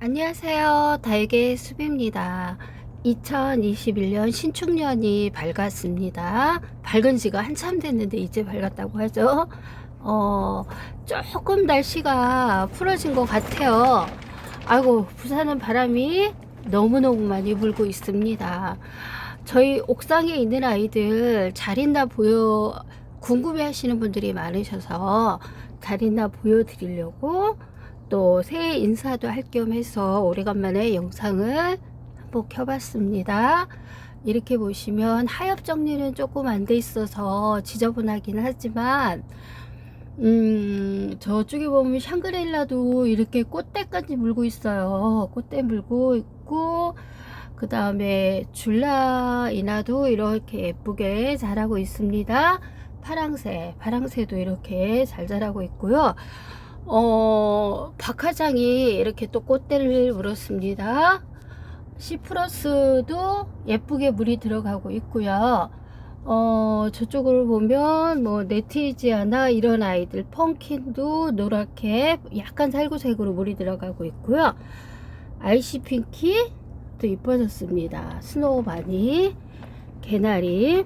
안녕하세요. 달개 수비입니다. 2021년 신축년이 밝았습니다. 밝은 지가 한참 됐는데 이제 밝았다고 하죠. 어, 조금 날씨가 풀어진 것 같아요. 아이고, 부산은 바람이 너무너무 많이 불고 있습니다. 저희 옥상에 있는 아이들 잘 있나 보여 궁금해 하시는 분들이 많으셔서 잘 있나 보여드리려고 또 새해 인사도 할 겸 해서 오래간만에 영상을 한번 켜봤습니다. 이렇게 보시면 하엽 정리는 조금 안 돼 있어서 지저분하긴 하지만 음 저쪽에 보면 샹그릴라도 이렇게 꽃대까지 물고 있어요. 꽃대 물고 있고 그 다음에 줄라이나도 이렇게 예쁘게 자라고 있습니다. 파랑새, 파랑새도 이렇게 잘 자라고 있고요. 어, 박하장이 이렇게 또 꽃대를 물었습니다. 시프러스도 예쁘게 물이 들어가고 있고요. 어, 저쪽으로 보면 뭐 네티지아나 이런 아이들 펑킨도 노랗게 약간 살구색으로 물이 들어가고 있고요. 아이시 핑키 또 이뻐졌습니다. 스노우 바니, 개나리,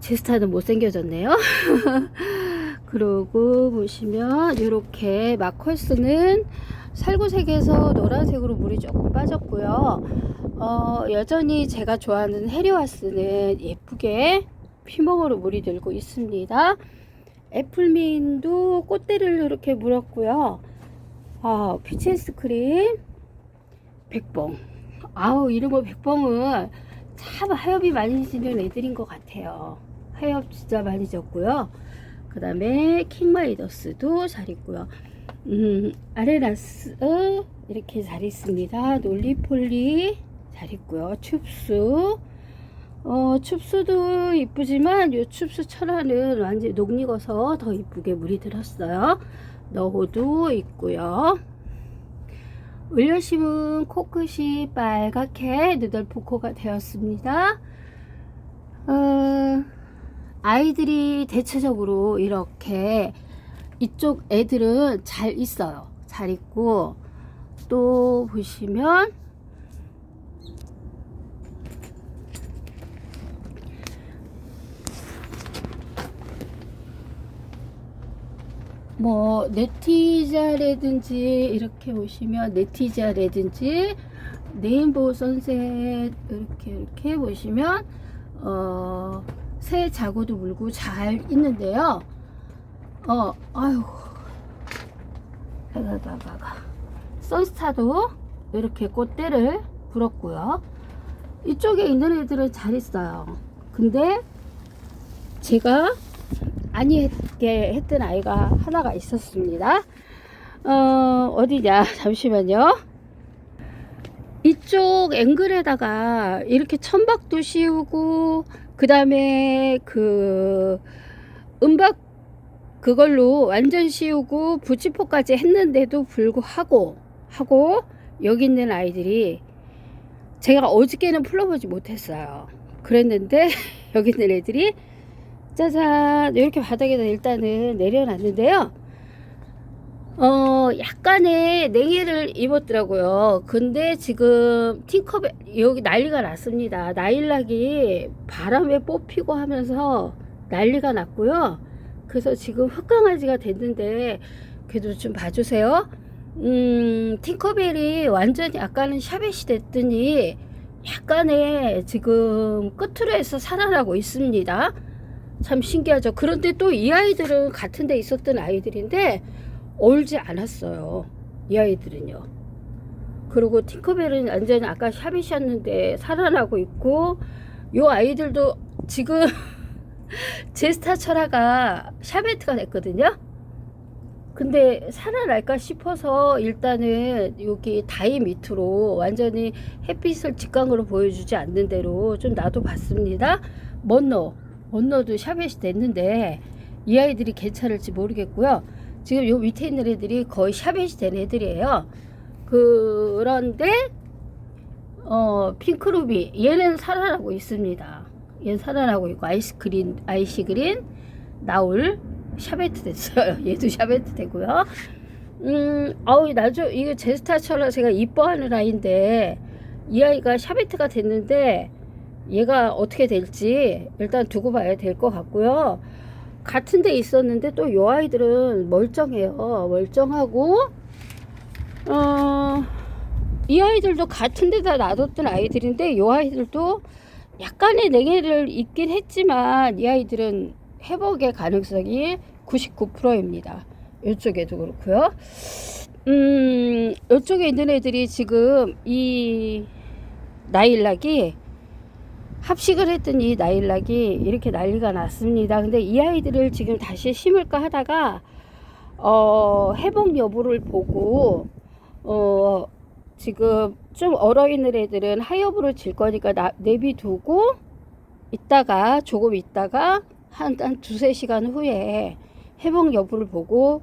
제스타는 못생겨졌네요. 그리고 보시면 이렇게 마컬스는 살구색에서 노란색으로 물이 조금 빠졌고요. 어, 여전히 제가 좋아하는 헤리와스는 예쁘게 피멍으로 물이 들고 있습니다. 애플민도 꽃대를 이렇게 물었고요. 아, 피치 앤스 크림 백봉. 아우 이런 백봉은 참 하엽이 많이 지는 애들인 것 같아요. 하엽 진짜 많이 졌고요. 그 다음에 킹마이더스도 잘 있고요. 음, 아레나스 이렇게 잘 있습니다. 놀리폴리 잘 있고요. 춥수 어, 춥수도 이쁘지만 이 춥수 철화는 완전히 녹익어서 더 이쁘게 물이 들었어요. 너호도 있고요. 올려심은 코끝이 빨갛게 누덜포코가 되었습니다. 어, 아이들이 대체적으로 이렇게 이쪽 애들은 잘 있어요. 잘 있고 또 보시면 뭐 네티자라든지 이렇게 보시면 네티자라든지 네임보우 선셋 이렇게 이렇게 보시면 어, 새 자구도 물고 잘 있는데요. 어, 아유, 가가가가 선스타도 이렇게 꽃대를 불었고요. 이쪽에 있는 애들은 잘 있어요. 근데 제가 아니게 했던 아이가 하나가 있었습니다. 어, 어디냐? 잠시만요. 이쪽 앵글에다가 이렇게 천박도 씌우고, 그 다음에 그 음박 그걸로 완전 씌우고 부치포까지 했는데도 불구하고, 하고, 여기 있는 아이들이 제가 어저께는 풀어보지 못했어요. 그랬는데, 여기 있는 애들이 짜잔 이렇게 바닥에다 일단은 내려놨는데요 어 약간의 냉해를 입었더라고요. 근데 지금 팅컵에 여기 난리가 났습니다. 나일락이 바람에 뽑히고 하면서 난리가 났고요. 그래서 지금 흑강아지가 됐는데 그래도 좀 봐주세요. 음 팅커벨이 완전히 아까는 샤벳이 됐더니 약간의 지금 끝으로 해서 살아나고 있습니다. 참 신기하죠. 그런데 또 이 아이들은 같은 데 있었던 아이들인데 얼지 않았어요. 이 아이들은요. 그리고 팅커벨은 완전히 아까 샤빗이었는데 살아나고 있고 요 아이들도 지금 제스타 철화가 샤베트가 됐거든요. 근데 살아날까 싶어서 일단은 여기 다이 밑으로 완전히 햇빛을 직광으로 보여주지 않는 대로 좀 놔둬봤습니다. 먼너 언너도 샤벳이 됐는데 이 아이들이 괜찮을지 모르겠고요. 지금 요 밑에 있는 애들이 거의 샤벳이 된 애들이에요. 그런데 어 핑크루비 얘는 살아나고 있습니다. 얘는 살아나고 있고 아이스 그린 아이시 그린 나올 샤베트 됐어요. 얘도 샤베트 되고요. 음, 아우, 나중, 이거 제스타처럼 제가 이뻐하는 아이인데, 이 아이가 샤베트가 됐는데, 얘가 어떻게 될지 일단 두고 봐야 될 것 같고요. 같은 데 있었는데 또 요 아이들은 멀쩡해요. 멀쩡하고, 어, 이 아이들도 같은 데다 놔뒀던 아이들인데, 요 아이들도 약간의 냉해를 입긴 했지만, 이 아이들은 회복의 가능성이 99%입니다. 이쪽에도 그렇고요. 음, 이쪽에 있는 애들이 지금 이 나일락이 합식을 했더니 나일락이 이렇게 난리가 났습니다. 근데 이 아이들을 지금 다시 심을까 하다가 어, 회복 여부를 보고 어, 지금 좀 얼어 있는 애들은 하엽으로 질 거니까 나, 내비두고 있다가 조금 있다가 한, 한 두세 시간 후에 회복 여부를 보고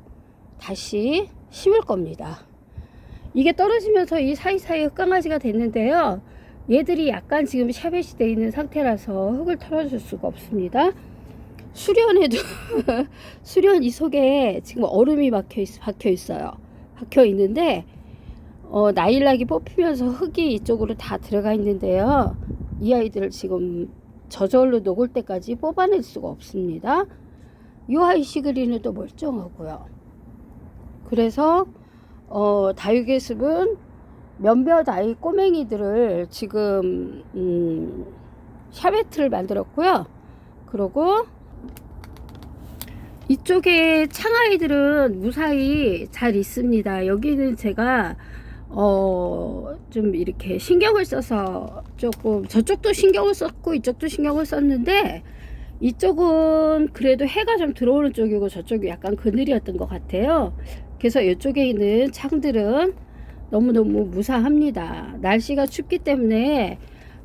다시 심을 겁니다. 이게 떨어지면서 이 사이사이 흙강아지가 됐는데요. 얘들이 약간 지금 샤벳이 되어 있는 상태라서 흙을 털어줄 수가 없습니다. 수련에도 수련 이 속에 지금 얼음이 박혀, 있, 박혀 있어요. 박혀 있는데 어, 나일락이 뽑히면서 흙이 이쪽으로 다 들어가 있는데요. 이 아이들을 지금 저절로 녹을 때까지 뽑아낼 수가 없습니다. 이 아이 시그리는 또 멀쩡하고요. 그래서 어, 다육의 습은 몇몇 아이 꼬맹이들을 지금 음, 샤베트를 만들었고요. 그리고 이쪽에 창아이들은 무사히 잘 있습니다. 여기는 제가 어, 좀 이렇게 신경을 써서 조금 저쪽도 신경을 썼고 이쪽도 신경을 썼는데 이쪽은 그래도 해가 좀 들어오는 쪽이고 저쪽이 약간 그늘이었던 것 같아요. 그래서 이쪽에 있는 창들은 너무너무 무사합니다. 날씨가 춥기 때문에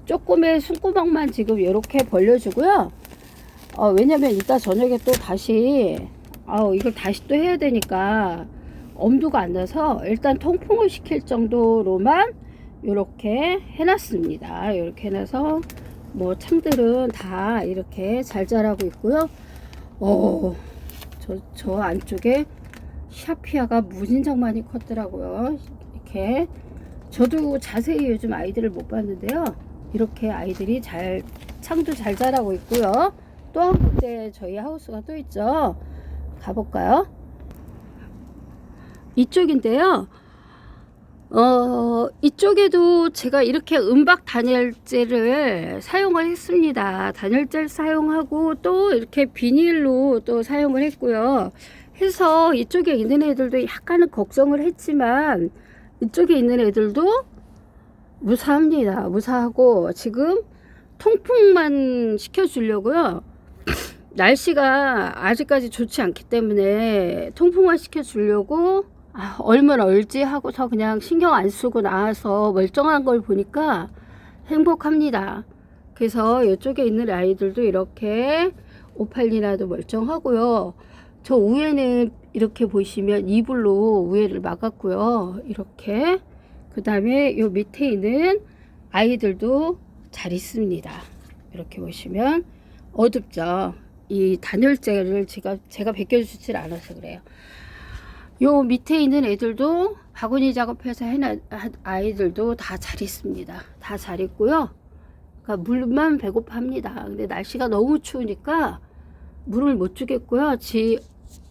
조금의 숨구멍만 지금 이렇게 벌려주고요. 어, 왜냐면 이따 저녁에 또 다시, 아우, 이걸 다시 또 해야 되니까 엄두가 안 나서 일단 통풍을 시킬 정도로만 이렇게 해놨습니다. 이렇게 해놔서 뭐 창들은 다 이렇게 잘 자라고 있고요. 어, 저, 저 안쪽에 샤피아가 무진장 많이 컸더라고요. 이렇게 저도 자세히 요즘 아이들을 못 봤는데요. 이렇게 아이들이 잘 창도 잘 자라고 있고요. 또 한 군데 저희 하우스가 또 있죠. 가볼까요? 이쪽인데요. 어, 이쪽에도 제가 이렇게 은박 단열재를 사용을 했습니다. 단열재를 사용하고 또 이렇게 비닐로 또 사용을 했고요. 해서 이쪽에 있는 애들도 약간은 걱정을 했지만 이쪽에 있는 애들도 무사합니다. 무사하고 지금 통풍만 시켜주려고요. 날씨가 아직까지 좋지 않기 때문에 통풍만 시켜주려고 아, 얼마나 얼지 하고서 그냥 신경 안 쓰고 나와서 멀쩡한 걸 보니까 행복합니다. 그래서 이쪽에 있는 아이들도 이렇게 오팔리나도 멀쩡하고요. 저 위에는 이렇게 보시면 이불로 우회를 막았고요. 이렇게 그 다음에 요 밑에 있는 아이들도 잘 있습니다. 이렇게 보시면 어둡죠. 이 단열재를 제가 제가 벗겨주질 않아서 그래요. 요 밑에 있는 애들도 바구니 작업해서 해놓은 아이들도 다 잘 있습니다. 다 잘 있고요. 그러니까 물만 배고파합니다. 근데 날씨가 너무 추우니까 물을 못 주겠고요. 지,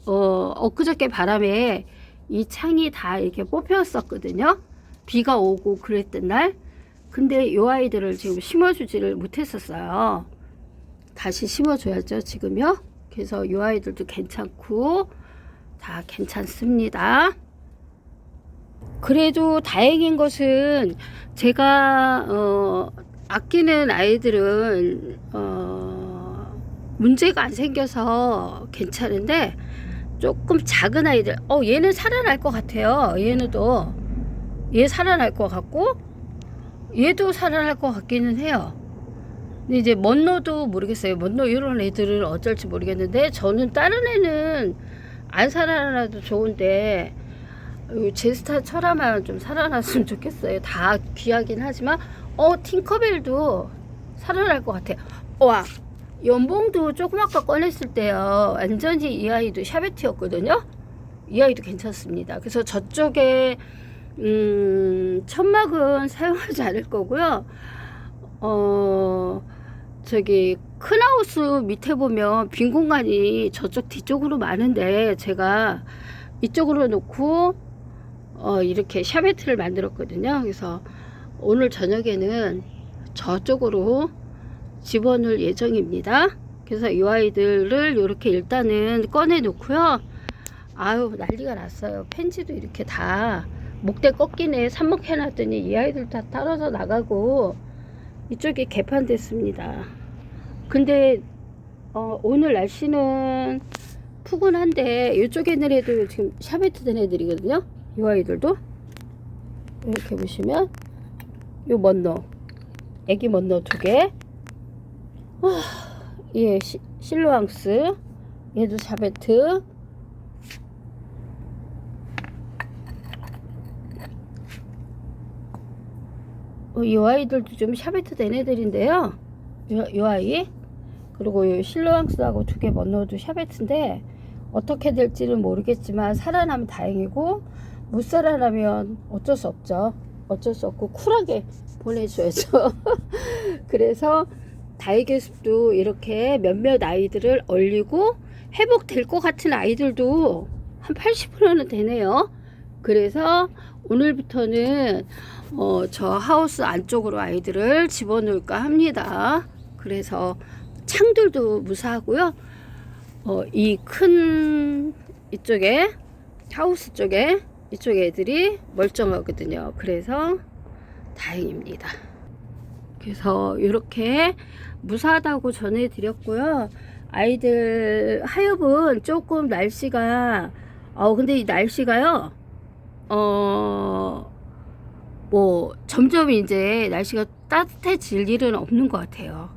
어, 엊그저께 바람에 이 창이 다 이렇게 뽑혔었거든요. 비가 오고 그랬던 날. 근데 요 아이들을 지금 심어주지를 못했었어요. 다시 심어줘야죠, 지금요. 그래서 요 아이들도 괜찮고, 다 괜찮습니다. 그래도 다행인 것은 제가 어, 아끼는 아이들은 어, 문제가 안 생겨서 괜찮은데 조금 작은 아이들. 어 얘는 살아날 것 같아요. 얘는 또얘 살아날 것 같고 얘도 살아날 것 같기는 해요. 근데 이제 먼노도 모르겠어요. 먼노 이런 애들은 어쩔지 모르겠는데 저는 다른 애는 안 살아나도 좋은데 제스타 철화만 좀 살아났으면 좋겠어요. 다 귀하긴 하지만 어 팅커벨도 살아날 것 같아요. 와 연봉도 조금 아까 꺼냈을 때요. 완전히 이 아이도 샤베트였거든요. 이 아이도 괜찮습니다. 그래서 저쪽에 음, 천막은 사용하지 않을 거고요. 어, 저기 큰 하우스 밑에 보면 빈 공간이 저쪽 뒤쪽으로 많은데 제가 이쪽으로 놓고 어, 이렇게 샤베트를 만들었거든요. 그래서 오늘 저녁에는 저쪽으로 집어넣을 예정입니다. 그래서 이 아이들을 이렇게 일단은 꺼내 놓고요. 아유 난리가 났어요. 펜지도 이렇게 다 목대 꺾이네 삽목해 놨더니 이 아이들 다 떨어져 나가고 이쪽이 개판됐습니다. 근데 어, 오늘 날씨는 푸근한데 이쪽에 있는 애들 지금 샤베트 된 애들이거든요. 이 아이들도 이렇게 보시면 요 먼너 애기 먼너 두 개. 아, 예, 시, 실로앙스 얘도 샤베트 어, 이 아이들도 좀 샤베트 된 애들인데요. 요, 요 아이 그리고 요 실로앙스하고 두 개 먼너도 샤베트인데 어떻게 될지는 모르겠지만 살아나면 다행이고 못 살아나면 어쩔 수 없죠. 어쩔 수 없고 쿨하게 보내줘야죠. 그래서 다이게습도 이렇게 몇몇 아이들을 얼리고 회복될 것 같은 아이들도 한 80%는 되네요. 그래서 오늘부터는 어, 저 하우스 안쪽으로 아이들을 집어넣을까 합니다. 그래서 창들도 무사하고요. 어, 이 큰 이쪽에 하우스 쪽에 이쪽 애들이 멀쩡하거든요. 그래서 다행입니다. 그래서 이렇게 무사하다고 전해드렸고요. 아이들 하엽은 조금 날씨가 어 근데 이 날씨가요 어 뭐 점점 이제 날씨가 따뜻해질 일은 없는 것 같아요.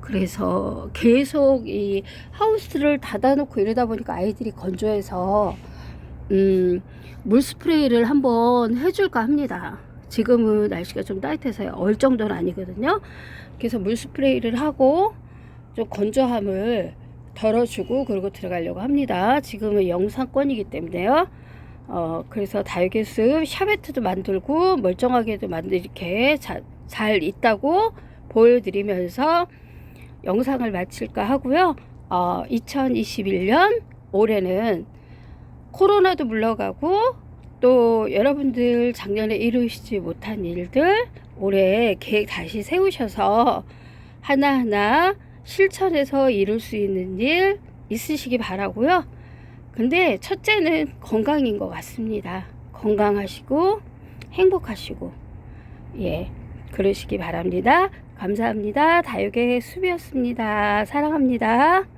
그래서 계속 이 하우스를 닫아놓고 이러다 보니까 아이들이 건조해서 음, 물 스프레이를 한번 해줄까 합니다. 지금은 날씨가 좀 따뜻해서요. 얼 정도는 아니거든요. 그래서 물 스프레이를 하고 좀 건조함을 덜어주고 그러고 들어가려고 합니다. 지금은 영상권이기 때문에요. 어, 그래서 달걀숲 샤베트도 만들고 멀쩡하게도 만들 이렇게 자, 잘 있다고 보여드리면서 영상을 마칠까 하고요. 어, 2021년 올해는 코로나도 물러가고 또 여러분들 작년에 이루시지 못한 일들 올해 계획 다시 세우셔서 하나하나 실천해서 이룰 수 있는 일 있으시기 바라고요. 근데 첫째는 건강인 것 같습니다. 건강하시고 행복하시고 예 그러시기 바랍니다. 감사합니다. 다육의 수비였습니다. 사랑합니다.